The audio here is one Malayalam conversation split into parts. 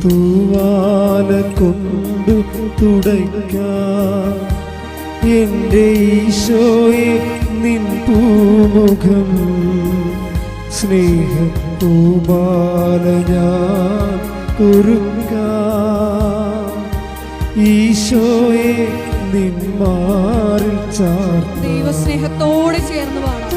സ്നേഹത്തൂവാല കൊണ്ടു തുടയ്ക്കാം. എന്റെ ഈശോയെ നിൻ പൂമുഖം സ്നേഹം തൂവാല ഞാൻ കുറുക്കാം ഈശോയെ നിൻ ചാർ ദൈവസ്നേഹത്തോടെ ചേർന്ന് പാടാം.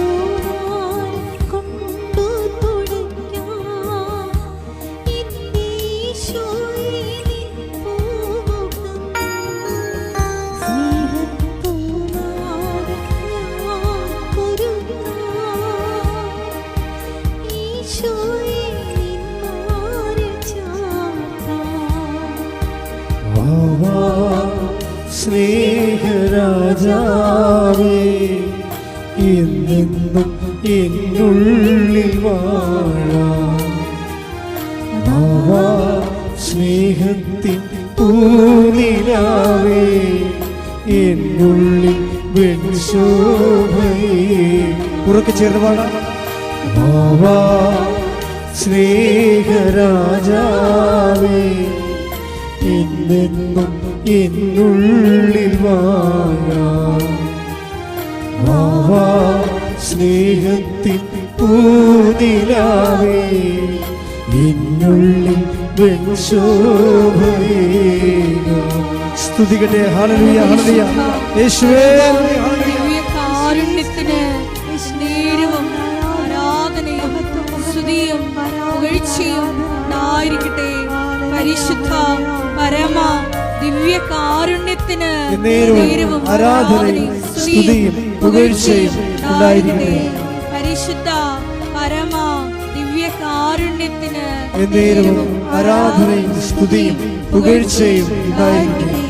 എന്നെന്നും എന്നുള്ളിൽ വാഴാ. സ്നേഹത്തിൻ പൂനിലാവേ എന്നുള്ളിൽ വെൺശോഭയേ. ഉറക്കെ ചേർന്ന് പാടാം. സ്നേഹരാജാവേ വാവാ സ്നേഹത്തിൻ പൂനിലാവേ എന്നുള്ളിൽ സ്തുതികട്ടെ ഹല്ലേലൂയ ഹല്ലേലൂയ. യേശുവേ. കാരുണ്യത്തിന് സ്നേഹവും ആരാധനയും സ്തുതിയും പുകഴ്ചയും ഉണ്ടായിരിക്കട്ടെ. പരിശുദ്ധ പരമ ദിവ്യ കാരുണ്യത്തിന് ആരാധനയും സ്തുതിയും. പുകഴ്ചയും ഉണ്ടായിരിക്കട്ടെ. പരിശുദ്ധ പരമ ദിവ്യ കാരുണ്യത്തിന് എന്നേരവും ആരാധനയും സ്തുതിയും പുകഴ്ചയും ഉണ്ടായിരിക്കട്ടെ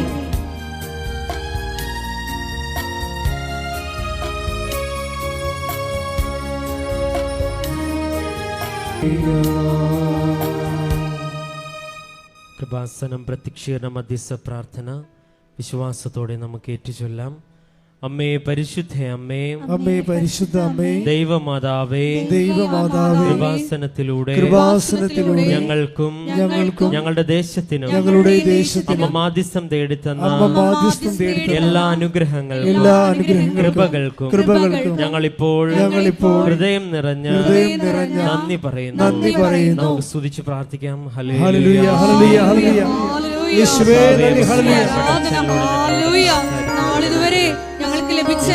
കൃപാസനം പ്രത്യക്ഷീകരണ മധ്യസ്ഥ പ്രാർത്ഥന വിശ്വാസത്തോടെ നമുക്ക് ഏറ്റുചൊല്ലാം അമ്മേ പരിശുദ്ധ അമ്മേ അമ്മേ പരിശുദ്ധ അമ്മേ ദൈവമാതാവേ ദൈവമാതാവേ കൃപാസനത്തിലൂടെ കൃപാസനത്തിലൂടെ ഞങ്ങൾക്കും ഞങ്ങൾക്കും ഞങ്ങളുടെ ദേശത്തിനും ഞങ്ങളുടെ അമ്മ ദേശത്തിനും മാധ്യസ്ഥം തേടിത്തന്ന അമ്മ മാധ്യസ്ഥം തേടി എല്ലാ അനുഗ്രഹങ്ങളും എല്ലാ അനുഗ്രഹങ്ങൾക്കും കൃപകൾക്കും കൃപകൾക്കും ഞങ്ങളിപ്പോൾ ഞങ്ങളിപ്പോൾ ഹൃദയം നിറഞ്ഞ ഹൃദയം നിറഞ്ഞ നന്ദി പറയുന്നു. നന്ദി പറയുന്നു. നമുക്ക് സ്തുതിച്ച് പ്രാർത്ഥിക്കാം. ഹല്ലേലൂയ. ഹല്ലേലൂയ ഹല്ലേലൂയ. യേശുവേ ഹല്ലേലൂയ. ഹല്ലേലൂയ.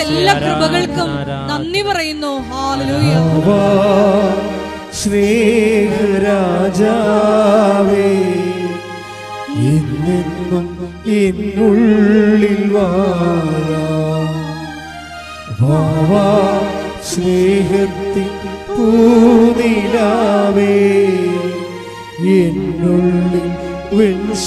എല്ലാ കൃപകൾക്കും നന്ദി പറയുന്നു. സ്നേഹരാജാവേ എന്നെന്നും എന്നുള്ളിൽ വാവാ സ്നേഹത്തിൻ പൂനിലാവേ എന്നുള്ളിൽ വെൺശോഭയേകാം.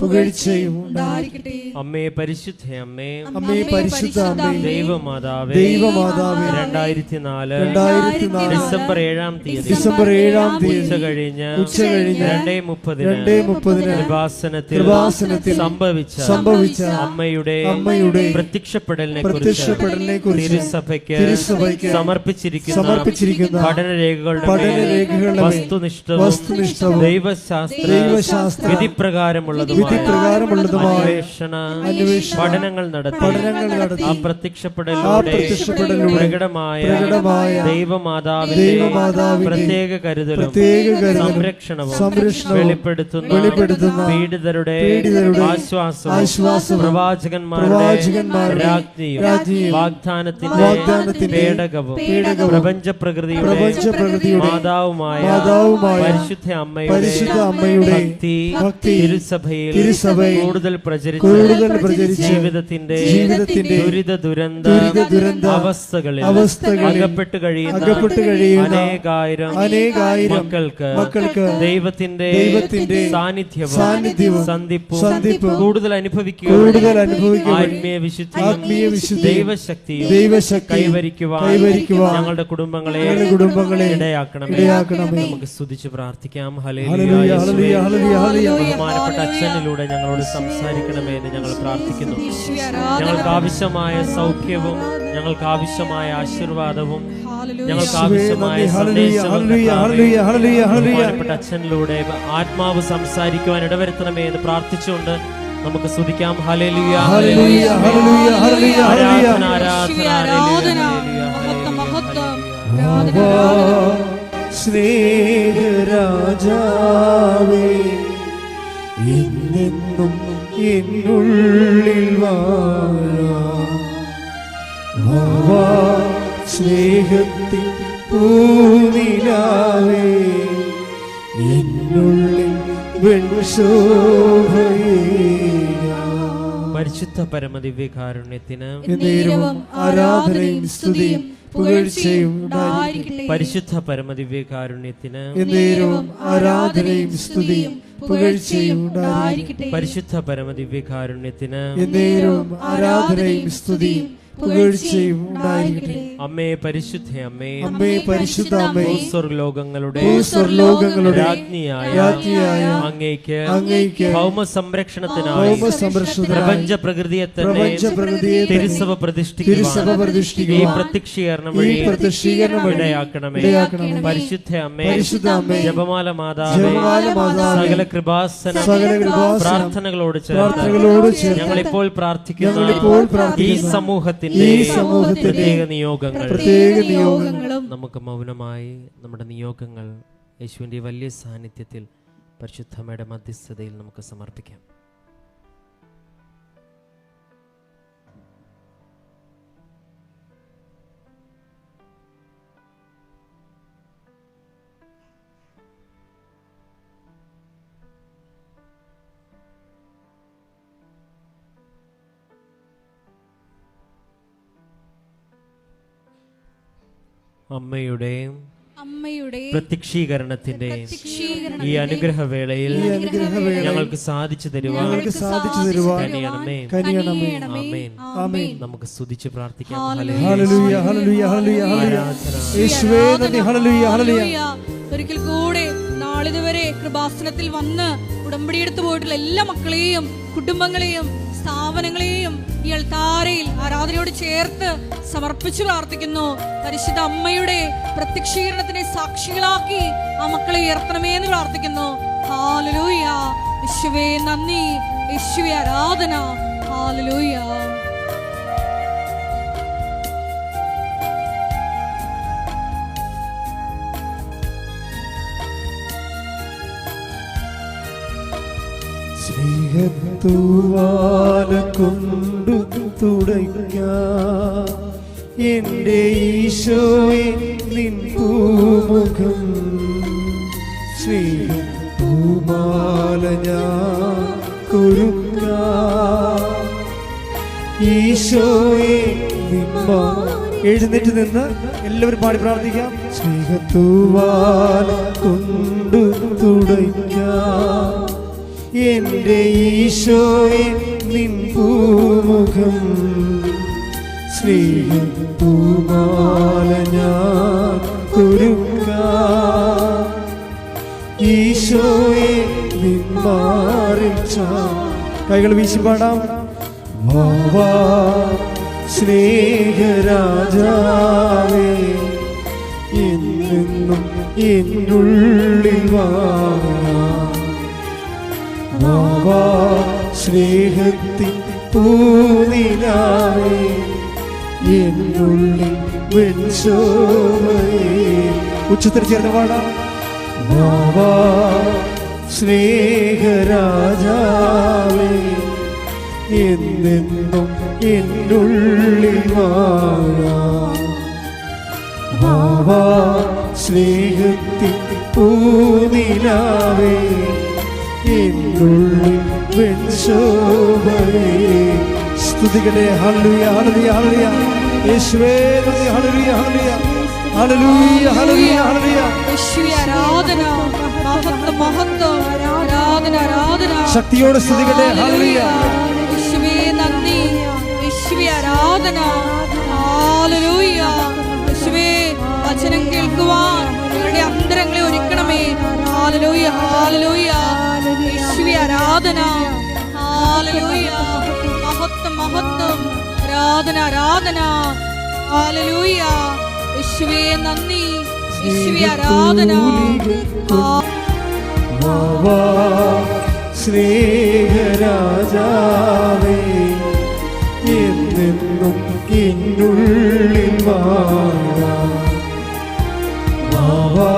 പുകഴ്ചയും ഉണ്ടായിരിക്കട്ടെ. അമ്മേ പരിശുദ്ധ അമ്മേ. അമ്മേ പരിശുദ്ധ അമ്മേ. ദൈവമാതാവേ. ദൈവമാതാവേ. രണ്ടായിരത്തി നാല് രണ്ടായിരത്തി നാല് ഡിസംബർ ഏഴാം തീയതി. ഡിസംബർ ഏഴാം ഉച്ച തീയതി. കഴിഞ്ഞ് ഉച്ച കഴിഞ്ഞ് രണ്ടേ മുപ്പതിന് രണ്ടേ മുപ്പതിന് കൃപാസനത്തിൽ കൃപാസനത്തിൽ സംഭവിച്ച സംഭവിച്ച അമ്മയുടെ അമ്മയുടെ പ്രത്യക്ഷപ്പെടലിനെ പ്രത്യക്ഷപ്പെടലിനെ കുറിച്ച് തിരുസഭയ്ക്ക് തിരുസഭയ്ക്ക് സമർപ്പിച്ചിരിക്കുന്ന സമർപ്പിച്ചിരിക്കുന്ന പഠനരേഖകളുടെ പഠനരേഖകളുടെ മേൽ വസ്തുനിഷ്ഠവും വസ്തുനിഷ്ഠവും ദൈവശാസ്ത്ര ദൈവശാസ്ത്ര വിധിപ്രകാരമുള്ളതുമായ അന്വേഷണ പഠനങ്ങൾ നടത്തി പഠനങ്ങൾ ആ പ്രകടമായ പ്രകടമായ ദൈവമാതാവിന്റെ പ്രത്യേക കരുതലും പ്രത്യേക സംരക്ഷണവും സംരക്ഷണവും വെളിപ്പെടുത്തുന്ന വെളിപ്പെടുത്തുന്ന പീഡിതരുടെ പീഡിതരുടെ ആശ്വാസവും ആശ്വാസവും പ്രവാചകന്മാരുടെ രാജ്ഞിയും വാഗ്ദാനത്തിന്റെ വാഗ്ദാനത്തിന്റെ പേടകവും പേടകവും പ്രപഞ്ച പ്രകൃതിയുടെ പ്രപഞ്ച പ്രകൃതിയുടെ മാതാവുമായ മാതാവുമായ പരിശുദ്ധ അമ്മയുടെ പരിശുദ്ധ അമ്മയുടെ ഭക്തി ഭക്തി തിരുസഭയിൽ തിരുസഭയിൽ കൂടുതൽ പ്രചരിച്ച് കൂടുതൽ പ്രചരിച്ച് ജീവിതത്തിന്റെ ജീവിതത്തിന്റെ ദുരിത ദുരന്ത ദുരന്ത അവസ്ഥകളിൽ അവസ്ഥകളിൽ അകപ്പെട്ട് കഴിയുന്ന അകപ്പെട്ട് കഴിയുന്ന അനേകായിരം അനേകായിരം മക്കൾക്ക് മക്കൾക്ക് ദൈവത്തിന്റെ ദൈവത്തിന്റെ സാന്നിധ്യവും സാന്നിധ്യവും സന്ധിപ്പും സന്ധിപ്പും കൂടുതൽ അനുഭവിക്കുക കൂടുതൽ അനുഭവിക്കുക ആത്മീയ വിശുദ്ധി ആത്മീയ വിശുദ്ധി ദൈവശക്തി ദൈവശക്തി കൈവരിക്കുവാൻ കൈവരിക്കുവാൻ ഞങ്ങളുടെ കുടുംബങ്ങളെ കുടുംബങ്ങളെ ഇടയാക്കണമേ. ഇടയാക്കണമേ. നമുക്ക് സ്തുതിച്ച് പ്രാർത്ഥിക്കാം. ഹല്ലേലൂയ, ഹല്ലേലൂയ, ഹല്ലേലൂയ, ബഹുമാനപ്പെട്ട ഹല്ലേലൂയ, ബഹുമാനപ്പെട്ട ഞങ്ങളോട് സംസാരിക്കണമേ എന്ന് ഞങ്ങൾ പ്രാർത്ഥിക്കുന്നു. ഞങ്ങൾക്ക് ആവശ്യമായ സൗഖ്യവും ഞങ്ങൾക്ക് ആവശ്യമായ ആശീർവാദവും ഞങ്ങൾക്ക് ആവശ്യമായ സന്ദേശവും അച്ഛനിലൂടെ ആത്മാവ് സംസാരിക്കുവാൻ ഇടവരുത്തണമേ എന്ന് പ്രാർത്ഥിച്ചുകൊണ്ട് നമുക്ക് സ്തുതിക്കാം. ഹല്ലേലൂയ ഹല്ലേലൂയ, ഹല്ലേലൂയ, ഹല്ലേലൂയ, ഹല്ലേലൂയ. ആരാധന ആരാധന യേശുവേ, എന്നുള്ളിൽ വാഴാം സ്നേഹത്തിൽ പൂനിലാവേ എന്നുള്ളിൽ. പരിശുദ്ധ പരമദിവ്യകാരുണ്യത്തിന് എന്നേരവും ആരാധനയും സ്തുതിയും പുകഴ്ചയും പരിശുദ്ധ പരമദിവ്യകാരുണ്യത്തിന് എന്നേരവും ആരാധനയും സ്തുതിയും പുകഴ്ചയും പരിശുദ്ധ പരിശുദ്ധ പരമദിവ്യകാരുണ്യത്തിന് എന്നേരവും ആരാധനയും സ്തുതിയും പുകഴ്ചയും ഉണ്ടായിരിക്കട്ടെ അമ്മേ പരിശുദ്ധ അമ്മേ. അമ്മേ പരിശുദ്ധ അമ്മേ. സ്വർലോകങ്ങളുടെ ഭൂസ്വർലോകങ്ങളുടെ രാജ്ഞിയായ രാജ്ഞിയായ അങ്ങേക്ക് അങ്ങേക്ക് ഭൗമ സംരക്ഷണത്തിനായി ഭൗമ സംരക്ഷണത്തിനായി പ്രപഞ്ച പ്രകൃതിയെ തന്നെ പ്രപഞ്ച പ്രകൃതിയെ തിരുസഭ പ്രതിഷ്ഠിക്കുവാൻ തിരുസഭ ഈ പ്രതിഷ്ഠിക്കുവാൻ പ്രത്യക്ഷീകരണം ഈ വഴി പ്രത്യക്ഷീകരണം വഴി ഇടയാക്കണമേ. ഇടയാക്കണമേ. പരിശുദ്ധ അമ്മേ. പരിശുദ്ധ അമ്മേ. ജപമാല മാതാവേ. ജപമാല മാതാവേ. സകല കൃപാസന സകല കൃപാസന പ്രാർത്ഥനകളോട് പ്രാർത്ഥനകളോട് ചേർന്ന് ഞങ്ങൾ ഞങ്ങളിപ്പോൾ പ്രാർത്ഥിക്കുന്ന ഞങ്ങളിപ്പോൾ ഈ പ്രാർത്ഥിക്കുന്ന സമൂഹത്തിന്റെ ഈ സമൂഹത്തിന്റെ പ്രത്യേക നിയോഗങ്ങൾ പ്രത്യേക നിയോഗങ്ങളും നമുക്ക് മൗനമായി നമ്മുടെ നിയോഗങ്ങൾ യേശുവിന്റെ വലിയ സാന്നിധ്യത്തിൽ പരിശുദ്ധമ്മയുടെ മധ്യസ്ഥതയിൽ നമുക്ക് സമർപ്പിക്കാം. അമ്മയുടെ അമ്മയുടെ പ്രത്യക്ഷീകരണത്തിന്റെ ഈ അനുഗ്രഹവേളയിൽ വേളയിൽ ഞങ്ങൾക്ക് സാധിച്ചു തരുവാൻ ഞങ്ങൾക്ക് സാധിച്ചു തരുവാൻ നമുക്ക് സ്തുതിച്ച് പ്രാർത്ഥിക്കാം. ഒരിക്കൽ കൂടെ നാളിതുവരെ കൃപാസനത്തിൽ വന്ന് ഉടമ്പടി എടുത്തു പോയിട്ടുള്ള എല്ലാ മക്കളെയും കുടുംബങ്ങളെയും സ്ഥാപനങ്ങളെയും ഈ അൾത്താരയിൽ ആരാധനയോട് ചേർത്ത് സമർപ്പിച്ചു പ്രാർത്ഥിക്കുന്നു. പരിശുദ്ധ അമ്മയുടെ പ്രത്യക്ഷീകരണത്തിനെ സാക്ഷികളാക്കി ആ മക്കളെ ഉയർത്തണമേ എന്ന് പ്രാർത്ഥിക്കുന്നു. ഹാലലൂയ യേശുവേ നന്ദി. യേശുവേ ആരാധന. ഹാലലൂയ സ്നേഹത്തൂവാല കൊണ്ടു തുടയ്ക്കാം. എന്റെ ഈശോയെ നിൻ പൂമുഖം. സ്നേഹം പൂമാല ഞാൻ കുരുക്കാം ഈശോയെ നിമ്മ എഴുന്നേറ്റ് നിന്ന് എല്ലാവരും പാടി പ്രാർത്ഥിക്കാം. സ്നേഹത്തൂവാല കൊണ്ടു തുടയ്ക്കാം. എന്റെ ഈശോയെ നിൻ പൂമുഖം. ഞാൻ കുരുക്കാം ഈശോയെ നിന്മാറിച്ച കൈകൾ വീശി പാടാം. വാവാ സ്നേഹരാജാവേ എന്നും എന്നുള്ളിൽ വാഴാം വാവാ സ്നേഹത്തിൻ പൂനിലാവേ എന്നുള്ളിൽ ഉച്ചത്തിൽ ചേർന്ന് പാടാം. മാവാ സ്നേഹരാജാവേ എന്നെന്നും എന്നുള്ളിൽ വാവാ സ്നേഹത്തിൻ പൂനിലാവേ എന്നുള്ളിൽ വെൺശോഭയേ സ്തുതികടെ ഹല്ലേലൂയ ഹല്ലേലൂയ ഹല്ലേലൂയ യേശുവേ നന്ദി ഹല്ലേലൂയ ഹല്ലേലൂയ ഹല്ലേലൂയ യേശുവേ ആരാധന മഹത്വം മഹത്വം ആരാധന ആരാധന ശക്തിയോടെ സ്തുതികളെ ഹല്ലേലൂയ യേശുവേ നന്ദി യേശുവേ ആരാധന ഹല്ലേലൂയ യേശുവേ വചനം കേൾക്കുവാൻ ഞങ്ങളുടെ അന്തരങ്ങളെ ഒരുക്കണമേ ഹല്ലേലൂയ ഹല്ലേലൂയ ആരാധന. മഹത്വം മഹത്വം. ആരാധന ആരാധന. ഹല്ലേലൂയ യേശുവേ നന്ദി. യേശുവേ ആരാധന. സ്നേഹരാജാവേ എന്നെന്നും എന്നുള്ളിൽ വാഴാം. വാവാ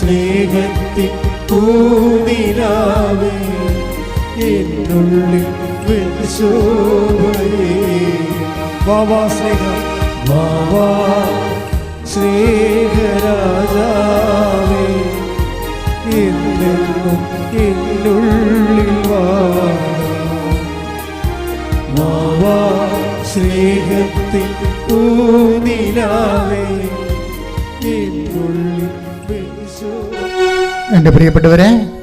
സ്നേഹത്തിൻ പൂനിലാവേ വെളിച്ചോവേ വാവാ സ്നേഹം. വാവാ സ്നേഹരാജാവേ. എന്നെന്നും എന്നുള്ളിൽ വാവാ സ്നേഹത്തിൻ പൂനിലാവേ എന്നുള്ളിൽ എന്റെ പ്രിയപ്പെട്ടവരെ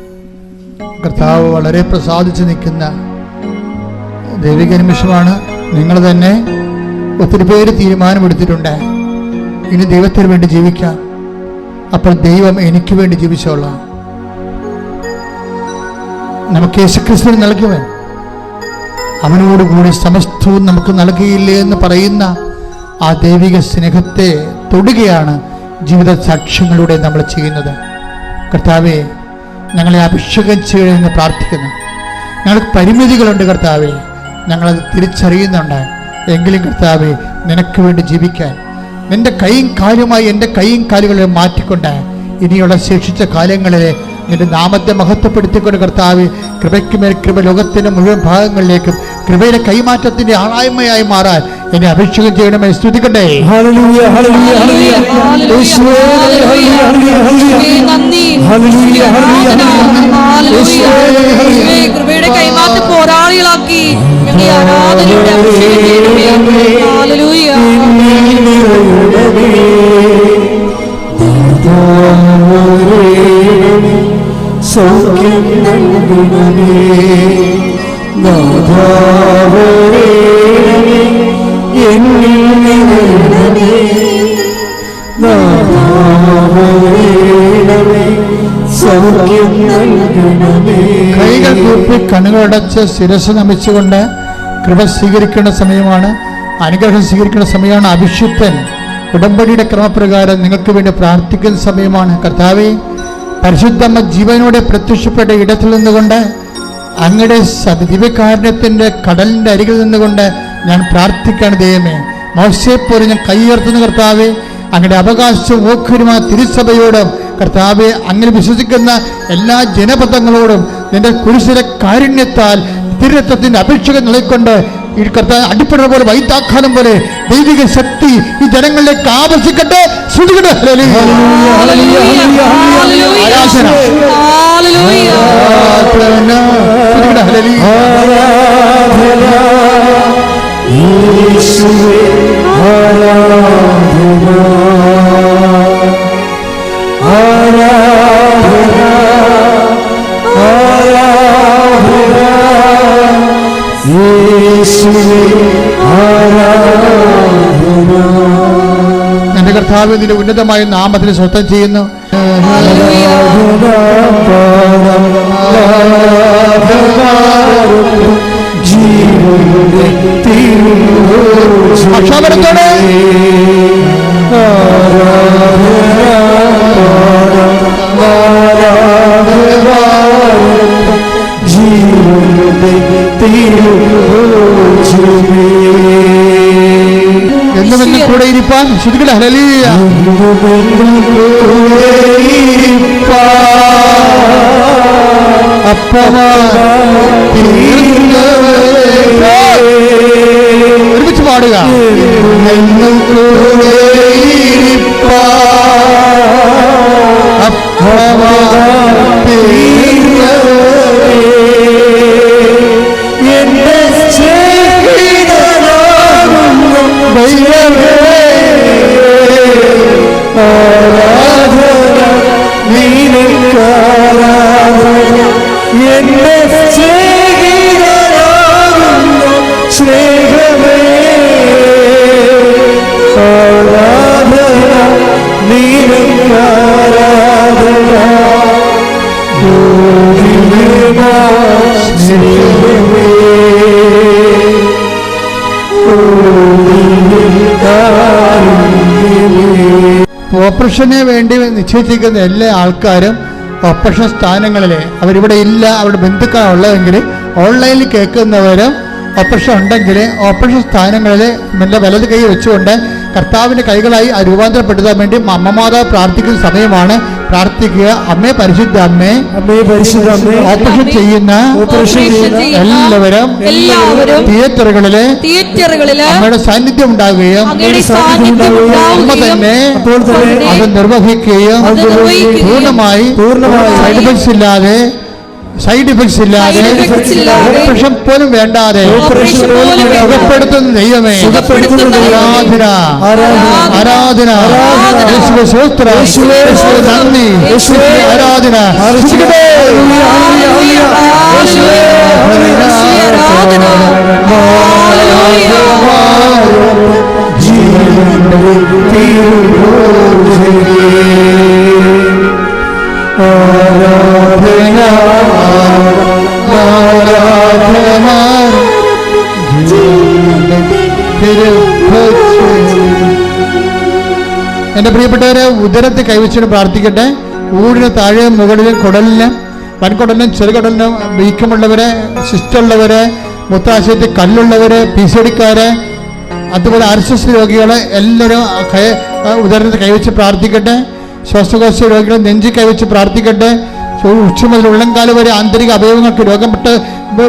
കർത്താവ് വളരെ പ്രസാദിച്ച് നിൽക്കുന്ന ദൈവിക നിമിഷമാണ്. നിങ്ങൾ തന്നെ ഒത്തിരി പേര് തീരുമാനമെടുത്തിട്ടുണ്ട്. ഇനി ദൈവത്തിന് വേണ്ടി ജീവിക്കാം. അപ്പോൾ ദൈവം എനിക്ക് വേണ്ടി ജീവിച്ചോളാം. നമുക്ക് യേശുക്രിസ്തുവിന് നൽകുവൻ അവനോടുകൂടി സമസ്തവും നമുക്ക് നൽകിയില്ലേ എന്ന് പറയുന്ന ആ ദൈവിക സ്നേഹത്തെ തൊടുകയാണ് ജീവിത സാക്ഷ്യങ്ങളിലൂടെ നമ്മൾ ചെയ്യുന്നത്. കർത്താവെ ഞങ്ങളെ അഭിഷേകം ചെയ്യണമെന്ന് പ്രാർത്ഥിക്കുന്നു. ഞങ്ങൾക്ക് പരിമിതികളുണ്ട് കർത്താവെ. ഞങ്ങളത് തിരിച്ചറിയുന്നുണ്ട്. എങ്കിലും കർത്താവെ നിനക്ക് വേണ്ടി ജീവിക്കാൻ. നിന്റെ കൈയും കാലുമായി എന്റെ കൈയും കാലുകളെ മാറ്റിക്കൊണ്ട് ഇനിയുള്ള ശേഷിച്ച കാലങ്ങളിൽ നിന്റെ നാമത്തെ മഹത്വപ്പെടുത്തിക്കൊണ്ട് കർത്താവ് കൃപയ്ക്ക് മേൽ കൃപ ലോകത്തിന്റെ മുഴുവൻ ഭാഗങ്ങളിലേക്കും കൃപയുടെ കൈമാറ്റത്തിന്റെ ആളായ്മയായി മാറാൻ എന്നെ അഭിഷേകം ചെയ്യണമേ സ്തുതിക്കട്ടെ. ഹല്ലേലൂയ ഹല്ലേലൂയ ഹല്ലേലൂയ. കൈകൾ കൂപ്പി കണ്ണുകളടച്ച് ശിരസ് നമിച്ചുകൊണ്ട് കൃപ സ്വീകരിക്കേണ്ട സമയമാണ്. അനുഗ്രഹം സ്വീകരിക്കേണ്ട സമയമാണ്. അഭിഷിക്തൻ ഉടമ്പടിയുടെ ക്രമപ്രകാരം നിങ്ങൾക്ക് വേണ്ടി പ്രാർത്ഥിക്കുന്ന സമയമാണ്. കർത്താവെ പരിശുദ്ധമ്മ ജീവനോടെ പ്രത്യക്ഷപ്പെട്ട ഇടത്തിൽ നിന്നുകൊണ്ട് അങ്ങയുടെ സ- കടലിന്റെ അരികിൽ നിന്നുകൊണ്ട് ഞാൻ പ്രാർത്ഥിക്കാണ് ദൈവമേ. മോശയെപ്പോലെ ഞാൻ കൈയുയർത്തുന്ന കർത്താവെ. അങ്ങയുടെ അവകാശ ഓഖരുമായ തിരുസഭയോടും കർത്താവെ അങ്ങനെ വിശ്വസിക്കുന്ന എല്ലാ ജനപദങ്ങളോടും നിന്റെ കുരിശിലെ കാരുണ്യത്താൽ തിരുരത്വത്തിന്റെ അപേക്ഷകൾ നിലക്കൊണ്ട് ഈ കർത്താവ് അടിപ്പെടുന്ന പോലെ വൈതാഖാനം പോലെ ദൈവിക ശക്തി ഈ ജനങ്ങളിലേക്ക് ആവർത്തിക്കട്ടെ ശ്രുതികട്ടെ ഹല്ലേലൂയ. ഹല്ലേലൂയ. ആരാധന. ഹല്ലേലൂയ. ആരാധന. എന്റെ കർത്താവ് നിന്റെ ഉന്നതമായ നാമത്തിന് സ്വത്തം ചെയ്യുന്നു. ഹല്ലേലൂയ. പക്ഷാപരത്തോടെ എന്നും എന്നും കൂടെ ഇരിപ്പാൻ ശ്രുതികളെ ഹലലിയ അപ്പമാ ഒരുമിച്ച് പാടുക. എന്നും കൂടെ ഇരിപ്പാൻ. ഓപ്പറേഷന് വേണ്ടി നിശ്ചയിച്ചിരിക്കുന്ന എല്ലാ ആൾക്കാരും ഓപ്പറേഷൻ സ്ഥാനങ്ങളിൽ അവരിവിടെ ഇല്ല അവരുടെ ബന്ധുക്കളാണ് ഉള്ളതെങ്കിൽ ഓൺലൈനിൽ കേൾക്കുന്നവരും ഓപ്പറേഷൻ ഉണ്ടെങ്കിൽ ഓപ്പറേഷൻ സ്ഥാനങ്ങളിൽ നല്ല വലത് കൈ വെച്ചുകൊണ്ട് കർത്താവിന്റെ കൈകളായി ആ രൂപാന്തരപ്പെടുത്താൻ വേണ്ടി അമ്മമാതാവ് പ്രാർത്ഥിക്കുന്ന സമയമാണ്. പ്രാർത്ഥിക്കുക. അമ്മേ പരിശുദ്ധ അമ്മേ. അമ്മേ പരിശുദ്ധ അമ്മേ. ഓപ്പറേഷൻ ചെയ്യുന്ന ഓപ്പറേഷൻ എല്ലാവരും എല്ലാവരും തിയേറ്ററുകളിലെ തിയേറ്ററുകളിലെ അമ്മയുടെ സാന്നിധ്യം ഉണ്ടാകുകയും അങ്ങയുടെ സാന്നിധ്യം അമ്മ ഉണ്ടാവുകയും തന്നെ അപ്പോൾ തന്നെ അത് നിർവഹിക്കുകയും പൂർണമായി പൂർണമായി സൈഡ് ഇല്ലാതെ സൈഡ് ഇഫക്ട്സ് ഇല്ലാതെ ഓപ്പറേഷൻ പോലും വേണ്ടാതെ ഓപ്പറേഷൻ പോലും വേണ്ടാതെ സുഖപ്പെടുത്തുന്ന ദൈവമേ. ആരാധന. ആരാധന. നന്ദി. ആരാധന. ആരാധന. ഉദരത്തെ കൈവച്ചിട്ട് പ്രാർത്ഥിക്കട്ടെ. ഊടിന് താഴെ മുകളിലും കുടലിന് വൻകുടലിനും ചെറുകടലിനും വീക്കമുള്ളവരെ ശിഷ്ടമുള്ളവരെ മുത്താശയത്തിൽ കല്ലുള്ളവരെ പി സി ഡിക്കാര് അതുപോലെ ആർ രോഗികളെ എല്ലാവരും കൈ ഉദരത്തിൽ കൈവച്ച് പ്രാർത്ഥിക്കട്ടെ. ശ്വാസകോശ രോഗികളെ നെഞ്ചി കൈവച്ച് പ്രാർത്ഥിക്കട്ടെ. ഉച്ച മുതൽ ഉള്ളംകാൽ വരെ ആന്തരിക അവയവങ്ങൾക്ക് രോഗപ്പെട്ട്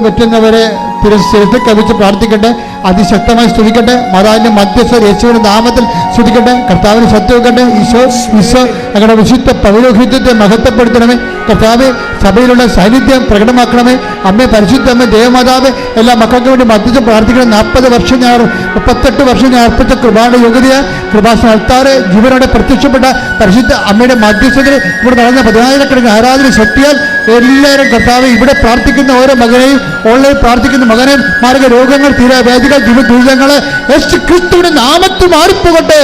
പറ്റുന്നവരെ തിരശ്ശേരത്തിൽ കവിച്ച് പ്രാർത്ഥിക്കട്ടെ. അതിശക്തമായി സ്തുതിക്കട്ടെ. മതാവിന്റെ മധ്യസ്ഥ യേശുവിന്റെ നാമത്തിൽ സ്തുതിക്കട്ടെ കർത്താവിന് സത്യവെക്കട്ടെ ഈശോ ഈശോ ഞങ്ങളുടെ വിശുദ്ധ പൗരോഹിത്യത്തെ മഹത്വപ്പെടുത്തണമേ. കർത്താവ് സഭയിലുള്ള സാന്നിധ്യം പ്രകടമാക്കണമേ. അമ്മേ പരിശുദ്ധ അമ്മ ദേവമാതാവ് എല്ലാ മക്കൾക്കും വേണ്ടി മധ്യസ്ഥ പ്രാർത്ഥിക്കണം. നാൽപ്പത് വർഷം ഞാൻ മുപ്പത്തെട്ട് വർഷം ഞാൻ അർപ്പിച്ച കൃപായുടെ യോഗ്യതയ. കൃപാസന അൾത്താറ് ജീവനോടെ പ്രത്യക്ഷപ്പെട്ട പരിശുദ്ധ അമ്മയുടെ മധ്യസ്ഥതയിൽ ഇവിടെ നടന്ന പതിനായിരക്കണക്കിന് ആരാധന ശക്തിയാൽ എല്ലാവരും കർത്താവ് ഇവിടെ പ്രാർത്ഥിക്കുന്ന ഓരോ മകനെയും ഓൺലൈൻ പ്രാർത്ഥിക്കുന്ന മകനെയും മാർഗ രോഗങ്ങൾ തീരാ വേദികൾ ജീവ ദുരിതങ്ങൾ യേശു ക്രിസ്തുവിന്റെ നാമത്തിൽ മാറിപ്പോകട്ടെ.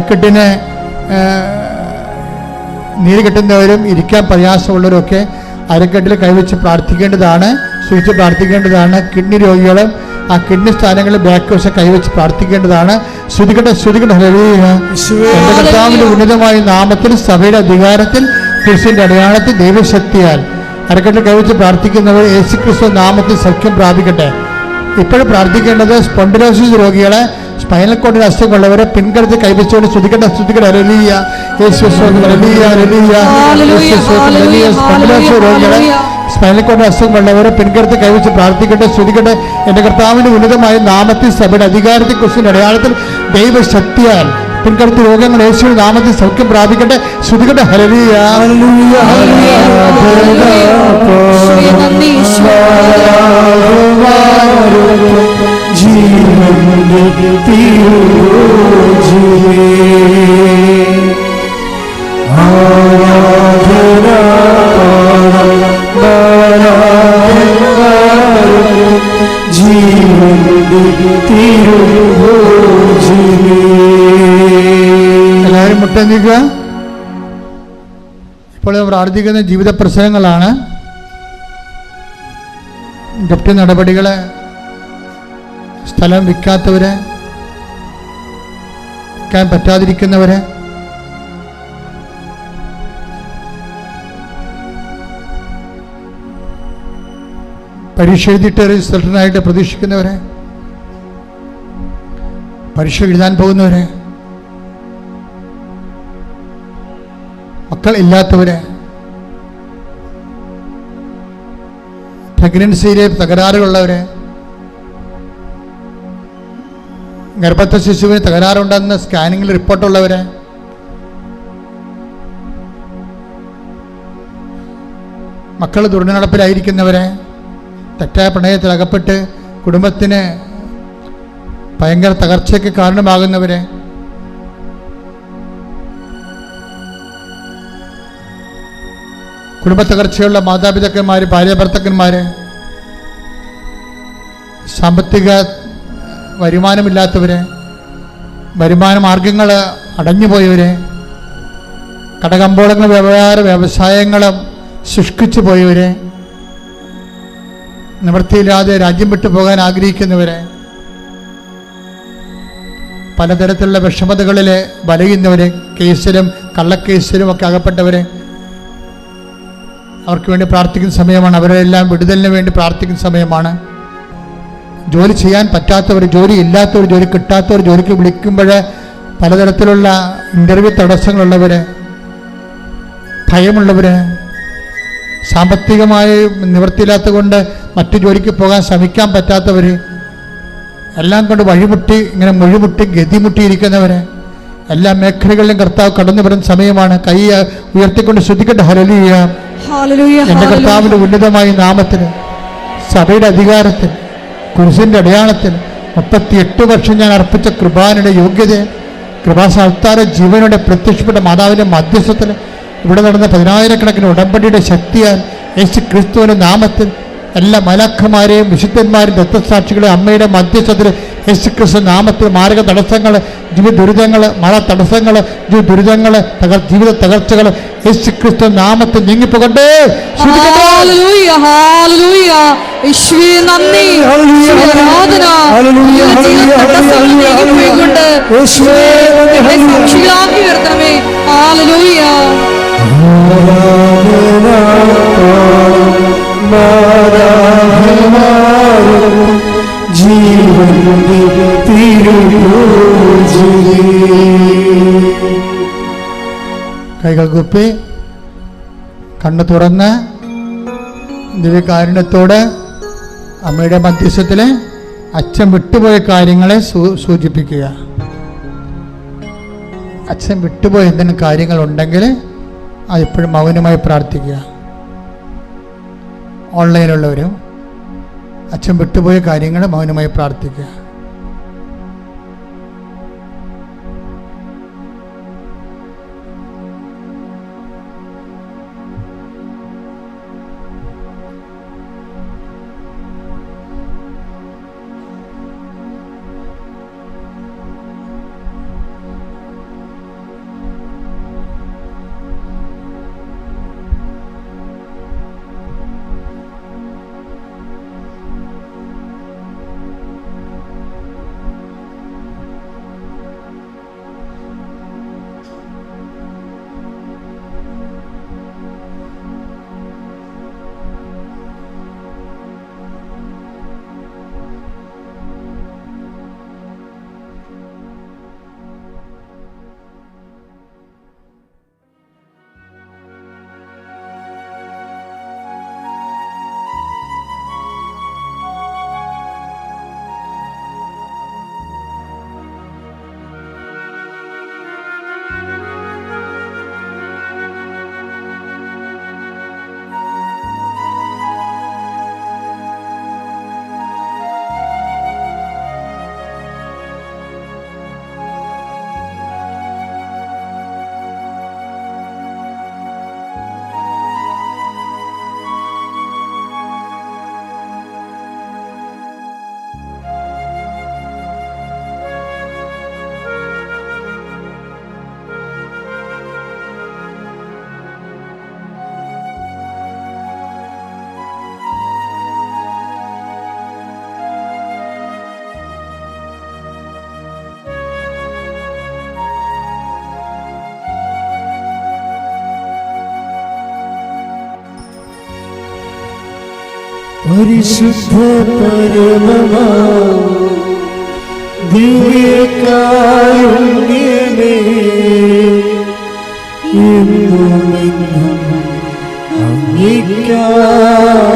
അരക്കെട്ടിന് ആ, നീര് കെട്ടുന്നവരും ഇരിക്കാൻ പ്രയാസമുള്ളവരൊക്കെ അരക്കെട്ടിൽ കൈവച്ച് പ്രാർത്ഥിക്കേണ്ടതാണ് സൂക്ഷിച്ച് പ്രാർത്ഥിക്കേണ്ടതാണ്. കിഡ്നി രോഗികൾ ആ കിഡ്നി സ്ഥാനങ്ങളിൽ ബാക്ക് വശം കൈവച്ച് പ്രാർത്ഥിക്കേണ്ടതാണ്. ശ്രുതികട്ടെ ശ്രുതികട്ടെ. എന്റെ കർത്താവിന്റെ ഉന്നതമായ നാമത്തിൽ സഭയുടെ അധികാരത്തിൽ ക്രിസ്തുവിന്റെ അടയാളത്തിൽ ദൈവശക്തിയാൽ അരക്കെട്ടിൽ കൈവച്ച് പ്രാർത്ഥിക്കുന്നവർ യേശു ക്രിസ്തു നാമത്തിൽ സഖ്യം പ്രാപിക്കട്ടെ. ഇപ്പോഴും പ്രാർത്ഥിക്കേണ്ടത് സ്പോണ്ടിലോസിസ് രോഗികളെ സ്പൈനൽ കോഡിൽ അസുഖമുള്ളവരെ പിൻകരുത്ത് കൈവച്ചുകൊണ്ട് ശ്രദ്ധിക്കേണ്ട ശ്രദ്ധിക്കട്ടെ അലലിയ രോഗികളെ. സ്പൈനൽ കോഡ് അസുഖമുള്ളവരെ പിൻകരുത്ത് കൈവച്ച് പ്രാർത്ഥിക്കട്ടെ ശ്രദ്ധിക്കട്ടെ എന്റെ കർത്താവിന്റെ ഉന്നതമായ നാമത്തിൽ സഭയുടെ അധികാരത്തെ കുറിച്ചിന്റെ അടയാളത്തിൽ ദൈവശക്തിയാൽ പിൻകരുത്ത് രോഗങ്ങൾ യേശുവിന്റെ നാമത്തിൽ സൗഖ്യം പ്രാപിക്കട്ടെ ശ്രുതികട്ടെ ഈശോ. ജീവന്റെ തിരുഭോജനേ. തിരുഭോജനേ. ഇപ്പോൾ പ്രാർത്ഥിക്കുന്ന ജീവിത പ്രശ്നങ്ങളാണ്. ജപ്തി നടപടികൾ സ്ഥലം വിൽക്കാത്തവര് വിൽക്കാൻ പറ്റാതിരിക്കുന്നവര്. പരീക്ഷ എഴുതിയിട്ട് റിസൾട്ടിനായിട്ട് പ്രതീക്ഷിക്കുന്നവരെ പരീക്ഷ എഴുതാൻ പോകുന്നവരെ. മക്കൾ ഇല്ലാത്തവരെ പ്രഗ്നൻസിയിലെ തകരാറുകളുള്ളവര് ഗർഭസ്ഥ ശിശുവിന് തകരാറുണ്ടെന്ന് സ്കാനിങ്ങിൽ റിപ്പോർട്ടുള്ളവര് മക്കൾ ദുർനടപ്പിലായിരിക്കുന്നവരെ തെറ്റായ പ്രണയത്തിൽ അകപ്പെട്ട് കുടുംബത്തിന് ഭയങ്കര തകർച്ചയ്ക്ക് കാരണമാകുന്നവരെ കുടുംബ തകർച്ചയുള്ള മാതാപിതാക്കന്മാർ ഭാര്യ ഭർത്തക്കന്മാർ സാമ്പത്തിക വരുമാനമില്ലാത്തവര് വരുമാന മാർഗങ്ങൾ അടഞ്ഞുപോയവര് കടകമ്പോളങ്ങൾ വ്യവഹാര വ്യവസായങ്ങളും ശുഷ്കിച്ചു പോയവര് നിവൃത്തിയില്ലാതെ രാജ്യം വിട്ടു പോകാൻ ആഗ്രഹിക്കുന്നവരെ പലതരത്തിലുള്ള വിഷമതകളിൽ വലയുന്നവരെ കേസിലും കള്ളക്കേസിലും ഒക്കെ അകപ്പെട്ടവരെ അവർക്ക് വേണ്ടി പ്രാർത്ഥിക്കുന്ന സമയമാണ്. അവരെല്ലാം വിടുതലിന് വേണ്ടി പ്രാർത്ഥിക്കുന്ന സമയമാണ്. ജോലി ചെയ്യാൻ പറ്റാത്തവർ ജോലി ഇല്ലാത്തവർ ജോലി കിട്ടാത്തവർ ജോലിക്ക് വിളിക്കുമ്പോൾ പലതരത്തിലുള്ള ഇന്റർവ്യൂ തടസ്സങ്ങളുള്ളവർ ഭയമുള്ളവർ സാമ്പത്തികമായി നിവൃത്തിയില്ലാത്തത് കൊണ്ട് മറ്റു ജോലിക്ക് പോകാൻ ശ്രമിക്കാൻ പറ്റാത്തവർ എല്ലാം കൊണ്ട് വഴിമുട്ടി ഇങ്ങനെ മുഴിമുട്ടി ഗതിമുട്ടിയിരിക്കുന്നവർ എല്ലാ മേഖലകളിലും കർത്താവ് കടന്നു വരുന്ന സമയമാണ്. കൈ ഉയർത്തിക്കൊണ്ട് ശ്രദ്ധിക്കട്ടെ. ഹരലിയ ഹല്ലേലൂയ കർത്താവിന്റെ ഉന്നതമായ നാമത്തിന് സഭയുടെ അധികാരത്തിൽ കുരിശിന്റെ അടയാളത്തിൽ മുപ്പത്തിയെട്ട് വർഷം ഞാൻ അർപ്പിച്ച കൃപാനയുടെ യോഗ്യത കൃപാസാൽത്താര ജീവനോടെ പ്രത്യക്ഷപ്പെട്ട മാതാവിന്റെ മധ്യസ്ഥത്തിൽ ഇവിടെ നടന്ന പതിനായിരക്കണക്കിന് ഉടമ്പടിയുടെ ശക്തിയാൽ യേശു ക്രിസ്തുവിന്റെ നാമത്തിൽ എല്ലാ മലക്കന്മാരെയും വിശുദ്ധന്മാരും രക്തസാക്ഷികളെയും അമ്മയുടെ മധ്യസ്ഥത്തിൽ യേശു ക്രിസ്തു നാമത്തിൽ മാരക തടസ്സങ്ങൾ ജീവിത ദുരിതങ്ങൾ മഴ തടസ്സങ്ങൾ ജീവിത ദുരിതങ്ങൾ തകർ ജീവിത തകർച്ചകൾ യേശു ക്രിസ്തു നാമത്തിൽ നന്ദി. ഹല്ലേലൂയ, ആരാധന ഹല്ലേലൂയ, കൈകൾ കുപ്പി കണ്ണു തുറന്ന് ദിവ്യകാരുണ്യത്തോട് അമ്മയുടെ മധ്യസ്ഥത്തിൽ അച്ഛൻ വിട്ടുപോയ കാര്യങ്ങളെ സൂചിപ്പിക്കുക. അച്ഛൻ വിട്ടുപോയ എന്തെങ്കിലും കാര്യങ്ങൾ ഉണ്ടെങ്കിൽ അതെപ്പോഴും മൗനമായി പ്രാർത്ഥിക്കുക. ഓൺലൈനിലുള്ളവരും അച്ഛൻ വിട്ടുപോയ കാര്യങ്ങൾ മൗനമായി പ്രാർത്ഥിക്കുക. പരിശുദ്ധ പരമമാ ദിവ്യകാരുണ്യമേ എന്നും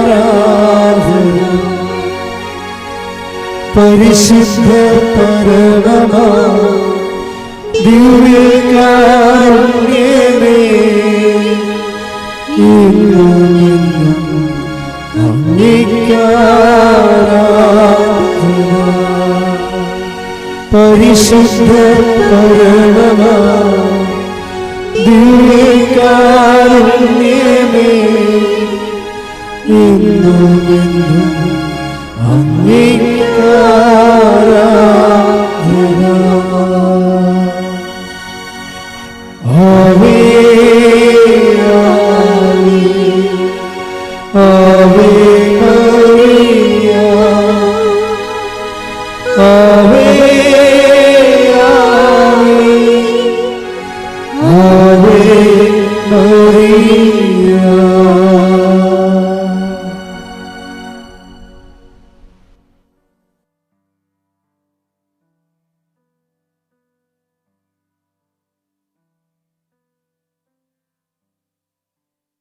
അങ്ങേക്കാരാധന പരിശുദ്ധ പരമമാ ദിവ്യകാരുണ്യമേ എന്നും പരിശുദ്ധ പരണമാ ദിവ്യകാരുണ്യമേ. ഇന്നും എന്നും അങ്ങേക്കാരാധന.